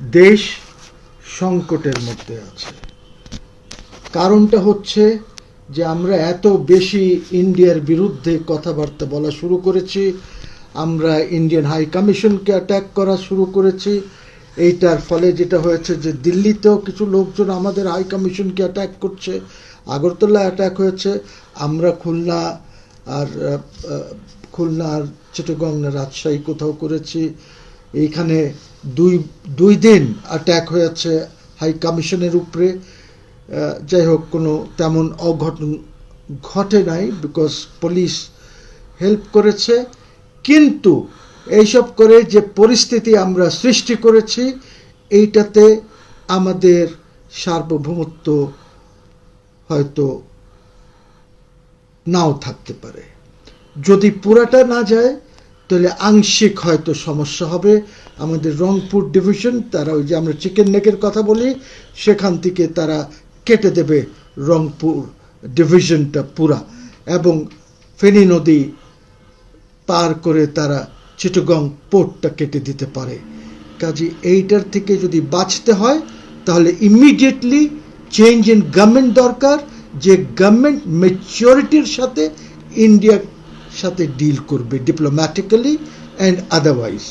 দেশ সংকটের মধ্যে আছে। কারণটা হচ্ছে যে আমরা এত বেশি ইন্ডিয়ার বিরুদ্ধে কথাবার্তা বলা শুরু করেছি, আমরা ইন্ডিয়ান হাই কমিশনকে অ্যাটাক করা শুরু করেছি। এইটার ফলে যেটা হয়েছে যে দিল্লিতেও কিছু লোকজন আমাদের হাই কমিশনকে অ্যাটাক করছে আগরতলা অ্যাটাক হয়েছে। আমরা খুলনা আর খুলনা আর চিটগং রাজশাহী কোথাও করেছি। এইখানে দুই দুই দিন অ্যাটাক হয়েছে হাই কমিশনের উপরে। যাই হোক, কোনো তেমন অঘটন ঘটে নাই বিকজ পুলিশ হেল্প করেছে। কিন্তু এইসব করে যে পরিস্থিতি আমরা সৃষ্টি করেছি, এইটাতে আমাদের সার্বভৌমত্ব হয়তো নাও থাকতে পারে। যদি পুরাটা না যায় তাহলে আংশিক হয়তো সমস্যা হবে। আমাদের রংপুর ডিভিশন তারা ওই যে আমরা চিকেন নেকের কথা বলি, সেখান থেকে তারা কেটে দেবে রংপুর ডিভিশনটা পুরা। এবং ফেনী নদী পার করে তারা চিটগং পোর্টটা কেটে দিতে পারে। কাজে এইটার থেকে যদি বাঁচতে হয়, তাহলে ইমিডিয়েটলি চেঞ্জ ইন গভর্নমেন্ট দরকার, যে গভর্নমেন্ট মেচুরিটির সাথে ইন্ডিয়ার সাথে ডিল করবে ডিপ্লোম্যাটিক্যালি অ্যান্ড আদারওয়াইজ